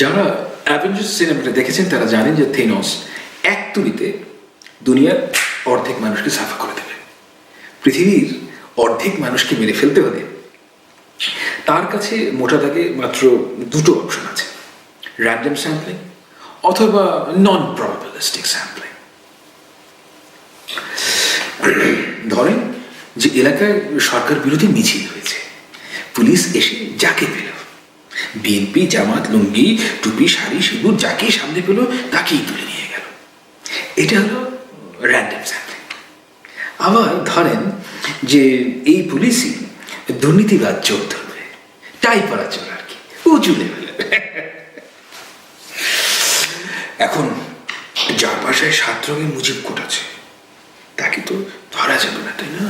যারা অ্যাভেঞ্জার্স সিনেমাটা দেখেছেন, তারা জানেন যে থেনস এক তুলিতে দুনিয়ার অর্ধেক মানুষকে সাফা করে দেবে। পৃথিবীর অর্ধেক মানুষকে মেরে ফেলতে হলে তার কাছে মোটা দাগে মাত্র দুটো অপশন আছে। র্যান্ডম স্যাম্পলিং অথবা নন প্রবাবিলিস্টিক স্যাম্পলিং ধরেন যে এলাকায় সরকার বিরোধী মিছিল হয়েছে। পুলিশ এসে যাকে পেল। বিএনপি, জামাত, লুঙ্গি, টুপি, শাড়ি, সিঁদুর যাকেই সামনে পেল তাকেই তুলে নিয়ে গেল। এটা হলো র্যান্ডম স্যাম্পলিং আবার ধরেন যে এই পুলিশই দুর্নীতিবাদ চোর ধরবে। টাই পড়া চোর আর কি। ও উঁচু লেভেলের এখন যার বাসায় সাত রঙের মুজিব কোট আছে তাকে তো ধরা যাবে না, তাই না?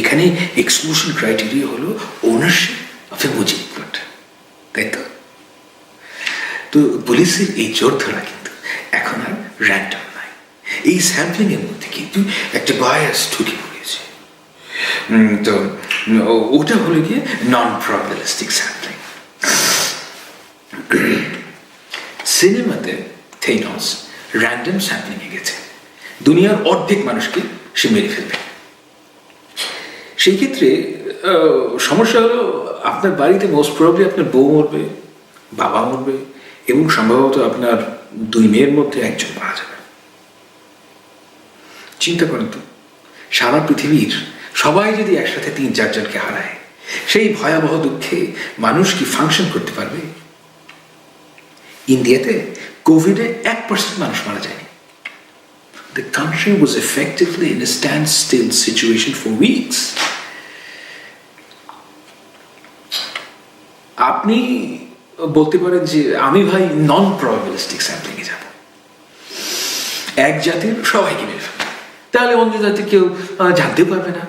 এখানে এক্সক্লুশন ক্রাইটেরিয়া হলো ownership of a Mujib coat তাই তো? তো পুলিশের এই জোর ধরা কিন্তু এখন আর র্যান্ডম নাই। এই স্যাম্পলিং এর মধ্যে কিন্তু একটা বায়াস ঢুকে পড়েছে। তো ওটা হলো গিয়ে নন প্রবাবিলিস্টিক স্যাম্পলিং সিনেমাতে থেইনস র্যান্ডম স্যাম্পলিংয়ে গেছে। দুনিয়ার অর্ধেক মানুষকে সে মেরে ফেলবে। সেই ক্ষেত্রে সমস্যা হলো আপনার বাড়িতে মোস্ট প্রবলি আপনার বউ মরবে, বাবা মরবে এবং সম্ভবত আপনার দুই মেয়ের মধ্যে একজন মারা যাবে। চিন্তা করেন তো, সারা পৃথিবীর সবাই যদি একসাথে তিন চারজনকে হারায়, সেই ভয়াবহ দুঃখে মানুষ কি ফাংশন করতে পারবে? ইন্ডিয়াতে কোভিডে এক পার্সেন্ট মানুষ মারা যায়নি The country was effectively in a standstill situation for weeks. আপনি বলতে পারেন যে আমি ভাই নন প্রবাবিলিস্টিক স্যাম্পলিংয়ে যাব এক জাতির সবাইকে মেরে ফেলব। তাহলে অন্য জাতি কেউ আহ, জানতেও পারবে না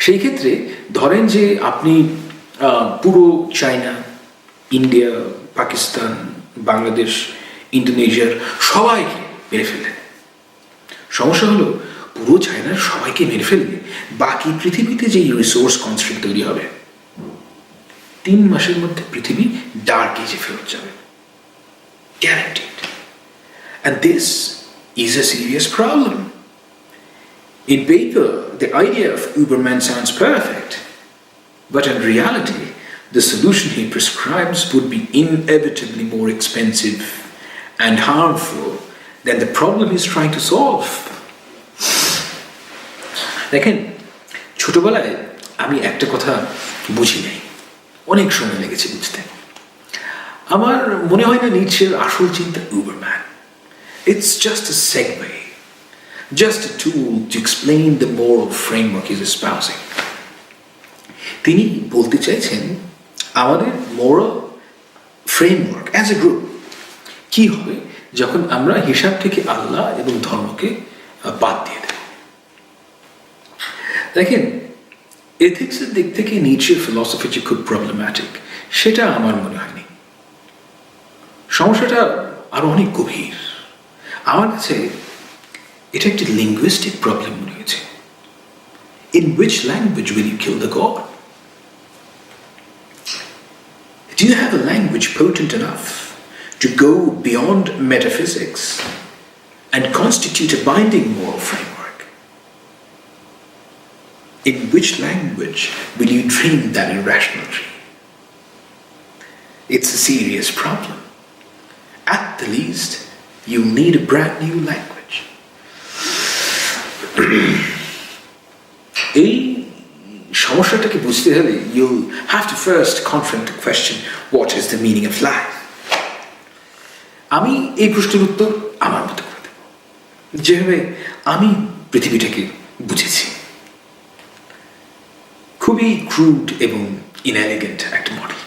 সেই ক্ষেত্রে ধরেন যে আপনি পুরো চায়না ইন্ডিয়া পাকিস্তান বাংলাদেশ ইন্দোনেশিয়ার সবাইকে মেরে ফেললেন সমস্যা হলো পুরো চায়নার সবাইকে মেরে ফেললে বাকি পৃথিবীতে যেই রিসোর্স কনস্ট্রেন্ট তৈরি হবে তিন মাসের মধ্যে পৃথিবী ডার্ক এজে ফেরত যাবে guaranteed And this is a serious problem. In paper, the idea of Uberman sounds perfect, but in reality, the solution he prescribes would be inevitably more expensive and harmful than the problem he's trying to solve. দেখেন ছোটবেলায় আমি একটা কথা বুঝি নাই অনেক সময় লেগেছে বুঝতে আমার মনে হয় না নিচের আসল চিন্তা উবারম্যান It's just a segue, just a tool to explain the moral framework he's espousing. তিনি বলতে চাইছেন আমাদের moral framework as a group কি হবে যখন আমরা হিসাব থেকে আল্লাহ এবং ধর্মকে বাদ দিয়ে দেব? দেখেন এথিক্সের দিক থেকে নিচের ফিলসফি যে খুব প্রবলেম্যাটিক সেটা আমার মনে হয়নি। সমস্যাটা আরও অনেক গভীর। আমার কাছে এটা একটি লিঙ্গুইস্টিক প্রবলেম মনে হয়েছে। In which language will you kill the god Do you have a language potent enough to go beyond metaphysics and constitute a binding moral framework? In which language will you dream that irrational dream? It's a serious problem. At the least, you'll need a brand new language. এই সমস্যাটাকে বুঝতে হলে you have to first confront the question what is the meaning of life আমি এই প্রশ্নের উত্তর আমার মতো করে দেব যেভাবে আমি পৃথিবীটাকে বুঝেছি খুবই ক্রুড এবং ইনএলিগেন্ট একটা model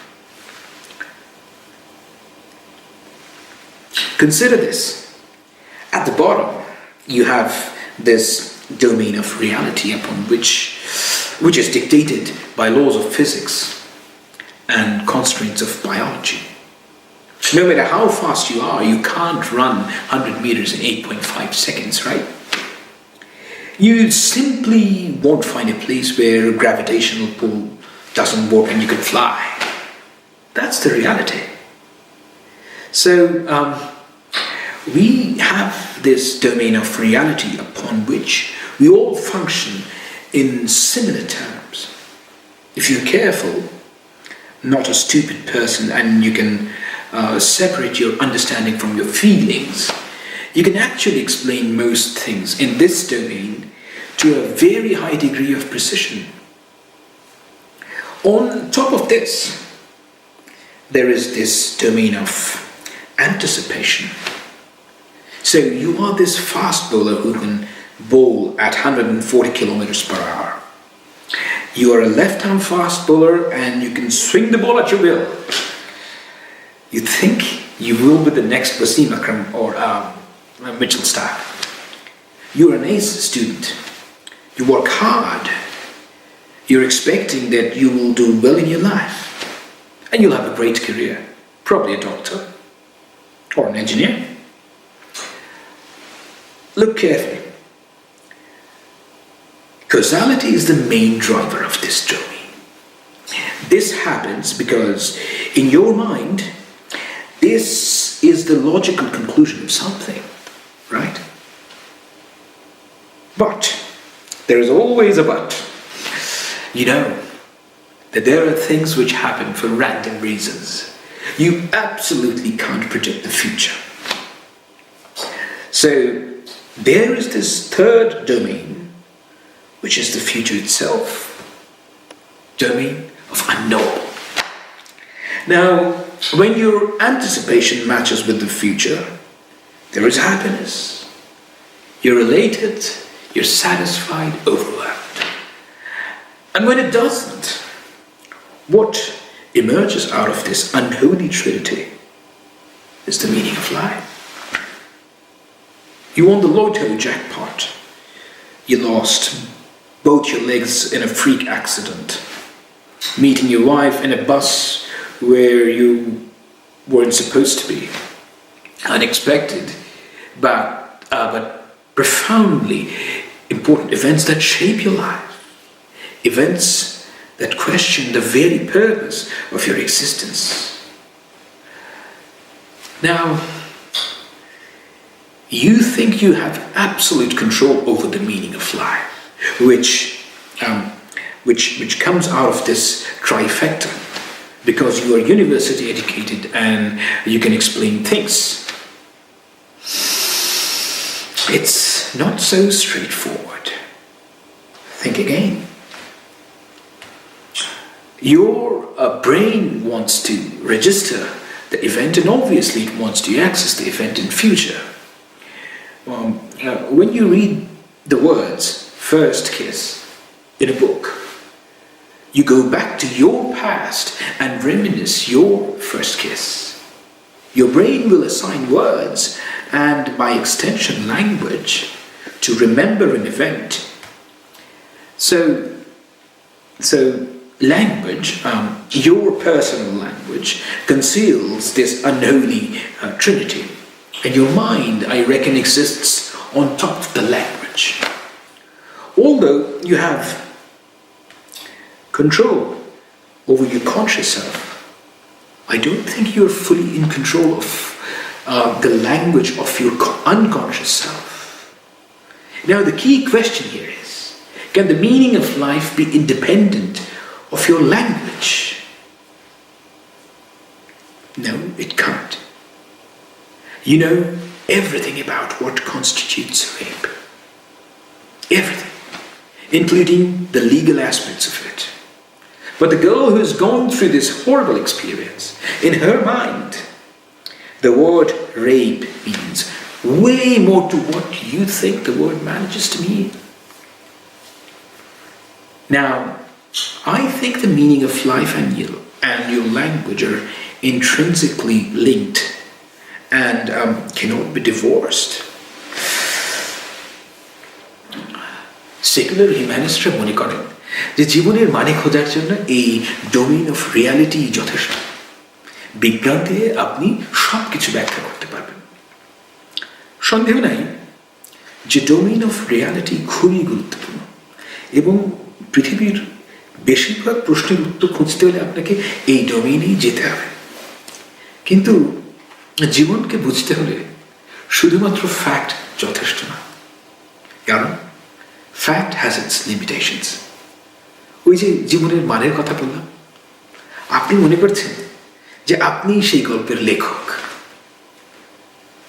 Consider this. At the bottom, you have this domain of reality upon which, which is dictated by laws of physics and constraints of biology. No matter how fast you are, you can't run 100 meters in 8.5 seconds, right? You simply won't find a place where gravitational pull doesn't work and you can fly. That's the reality. So, um, we have this domain of reality upon which we all function in similar terms. If you're careful, not a stupid person, and you can uh, separate your understanding from your feelings, you can actually explain most things in this domain to a very high degree of precision. On top of this, there is this domain of anticipation. So you are this fast bowler who can bowl at 140 kilometers per hour. You are a left-arm fast bowler and you can swing the ball at your will. You think you will be the next Wasim Akram or um, Mitchell Stark. You're an ace student. You work hard. You're expecting that you will do well in your life. And you'll have a great career. Probably a doctor or an engineer. Look carefully. Causality is the main driver of this journey. This happens because in your mind, this is the logical conclusion of something, right? But there is always a but. You know that there are things which happen for random reasons. You absolutely can't predict the future. So there is this third domain, which is the future itself, domain of unknowable. Now, when your anticipation matches with the future, there is happiness. You're elated, you're satisfied, overwhelmed. And when it doesn't, what emerges out of this unholy trinity is the meaning of life. You won the lotto jackpot. You lost both your legs in a freak accident. Meeting your wife in a bus where you weren't supposed to be. Unexpected, but, uh, but profoundly important events that shape your life. Events that question the very purpose of your existence. Now, you think you have absolute control over the meaning of life, which, um, which, which comes out of this trifecta, because you are university educated and you can explain things. It's not so straightforward. Think again. Your uh, brain wants to register the event and obviously it wants to access the event in future. Um, uh, when you read the words first kiss in a book, you go back to your past and reminisce your first kiss. Your brain will assign words and, by extension, language to remember an event. So, so language, um, your personal language, conceals this unholy uh, trinity. And your mind, I reckon, exists on top of the language. Although you have control over your conscious self, I don't think you're fully in control of uh, the language of your unconscious self. Now, the key question here is can the meaning of life be independent of your language? No, it can't. You know everything about what constitutes rape. Everything, including the legal aspects of it. But the girl who's gone through this horrible experience, in her mind, the word rape means way more to what you think the word manages to mean. Now, I think the meaning of life and your and your language are intrinsically linked and um, cannot be divorced. Secular humanists are যে জীবনের মানে খোঁজার জন্য এই domain of reality যথেষ্ট। বিজ্ঞান দিয়ে আপনি সব কিছু ব্যাখ্যা করতে পারবেন। সন্দেহ নাই যে ডোমেইন অফ রিয়ালিটি খুবই গুরুত্বপূর্ণ এবং পৃথিবীর বেশিরভাগ প্রশ্নের উত্তর খুঁজতে হলে আপনাকে এই ডোমেইনেই যেতে হবে। কিন্তু জীবনকে বুঝতে হলে শুধুমাত্র ফ্যাক্ট যথেষ্ট না। কারণ ফ্যাক্ট হ্যাজ ইটস লিমিটেশনস ওই যে জীবনের মানের কথা বললাম, আপনি মনে করছেন যে আপনি সেই গল্পের লেখক?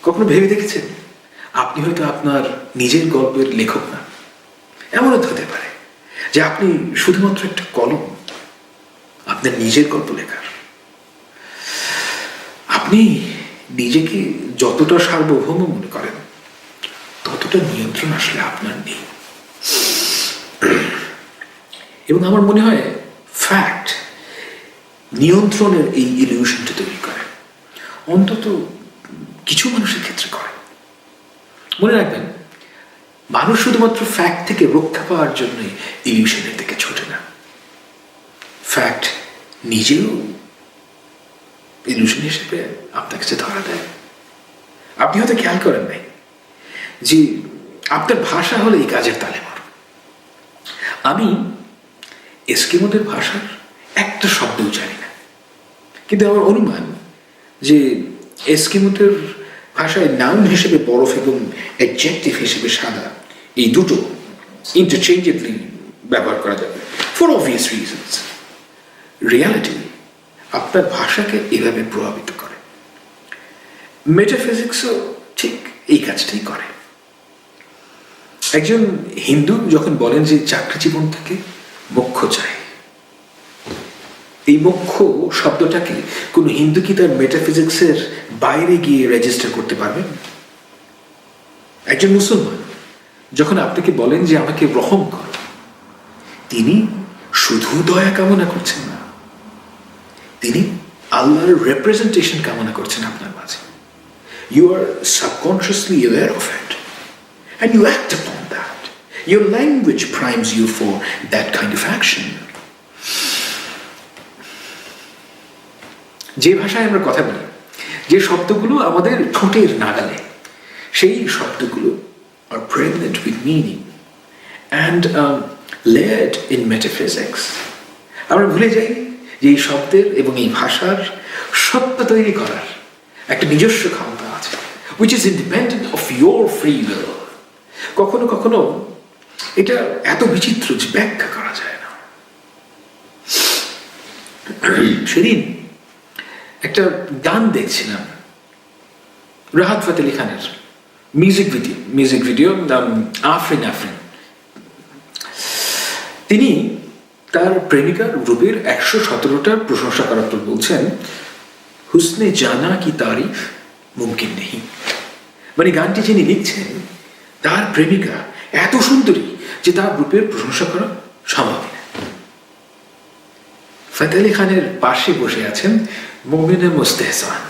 কখনো ভেবে দেখেছেন? আপনি হয়তো আপনার নিজের গল্পের লেখক না। এমনও তো হতে পারে যে আপনি শুধুমাত্র একটা কলম, আপনার নিজের গল্প লেখার। আপনি নিজেকে যতটা সার্বভৌম মনে করেন, ততটা নিয়ন্ত্রণ আসলে আপনার নেই। এবং আমার মনে হয় ফ্যাক্ট নিয়ন্ত্রণের এই ইলিউশনটা তৈরি করে। অন্তত কিছু মানুষের ক্ষেত্রে করে। মনে রাখবেন, মানুষ শুধুমাত্র ফ্যাক্ট থেকে রক্ষা পাওয়ার জন্যই ইলিউশনের দিকে ছোটে না। ফ্যাক্ট নিজেও ইলিউশন হিসেবে আপনার কাছে ধরা দেয়। আপনি হয়তো খেয়াল করেন নাই যে আপনার ভাষা হলো এই কাজের তালেমার আমি এস্কিমোদের ভাষার একটা শব্দও জানি না। কিন্তু আমার অনুমান যে এস্কিমোদের ভাষায় নাউন হিসেবে বরফ এবং অ্যাডজেক্টিভ হিসেবে সাদা, এই দুটো ইন্টারচেঞ্জেবলি ব্যবহার করা যাবে ফর অবভিয়াস রিজনস রিয়ালিটি আপনার ভাষাকে এভাবে প্রভাবিত করে। মেটাফিজিক্সও ঠিক এই কাজটাই করে। একজন হিন্দু যখন বলেন যে চাকরি জীবন থেকে মোক্ষ চাই এই মোক্ষ শব্দটাকে কোন হিন্দু কি তার মেটাফিজিক্সের বাইরে গিয়ে রেজিস্টার করতে পারবেন একজন মুসলমান, যখন আপনাকে বলেন যে আমাকে রহম করো, তিনি শুধু দয়া কামনা করছেন না, তিনি আল্লাহর রেপ্রেজেন্টেশন কামনা করছেন আপনার মাঝে you are subconsciously aware of and you act upon that. Your language primes you for that kind of action. যে ভাষায় আমরা কথা বলি, যে শব্দগুলো আমাদের ঠোঁটের নাগালে, সেই শব্দগুলো আর pregnant with meaning and laid in metaphysics আমরা ভুলে যাই যে এই শব্দের এবং এই ভাষার সত্য তৈরি করার একটা নিজস্ব ক্ষমতা আছে which is independent of your free will কখনো কখনো এটা এত বিচিত্র যে ব্যাখ্যা করা যায় না। সেদিন একটা গান দেখছিলাম, রাহাত ফাতে খানের music video music video Afreen Afreen. তিনি তার প্রেমিকার রূপের একশো সতেরোটার প্রশংসা করার পর বলছেন, হুসনে জানা কি তারিফ মুমকিন নেই। মানে গানটি যিনি লিখছেন, তার প্রেমিকা এত সুন্দরী যে তার রূপের প্রশংসা করা সম্ভব না ফতে আলী খানের পাশে বসে আছেন মোমিনে মুস্তেহসান।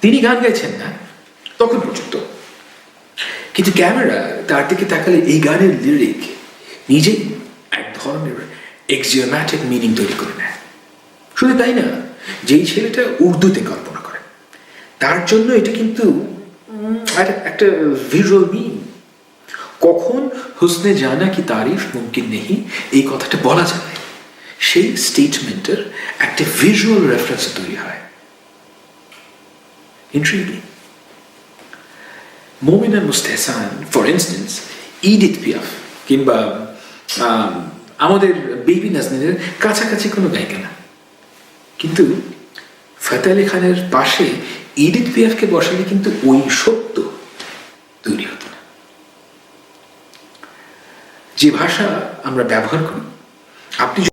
তিনি গান গাইছেন না, তখন পর্যন্ত। কিন্তু ক্যামেরা তার দিকে তাকালে এই গানের লিরিক নিজেই এক ধরনের এক্সিওম্যাটিক মিনিং তৈরি করে নেয়। শুধু তাই না, যেই ছেলেটা উর্দুতে কল্পনা করে, তার জন্য এটা কিন্তু একটা ভিজুয়াল মিন কখন হুসনে জানা কি তারিফ মুমকিন নেই? এই কথাটা বলা যাবে সেই স্টেটমেন্টের একটা ভিজুয়াল রেফারেন্স তৈরি হয়। Intriguing Momina Mustehsan for instance Edith Piaf কিংবা আমাদের বেবি নাজনীদের কাছাকাছি কোনো গায়িকা না। কিন্তু ফতে আলী খানের পাশে ইডিথ পিয়াফকে বসালে কিন্তু ওই সত্য তৈরি হতো না যে ভাষা আমরা ব্যবহার করি আপনি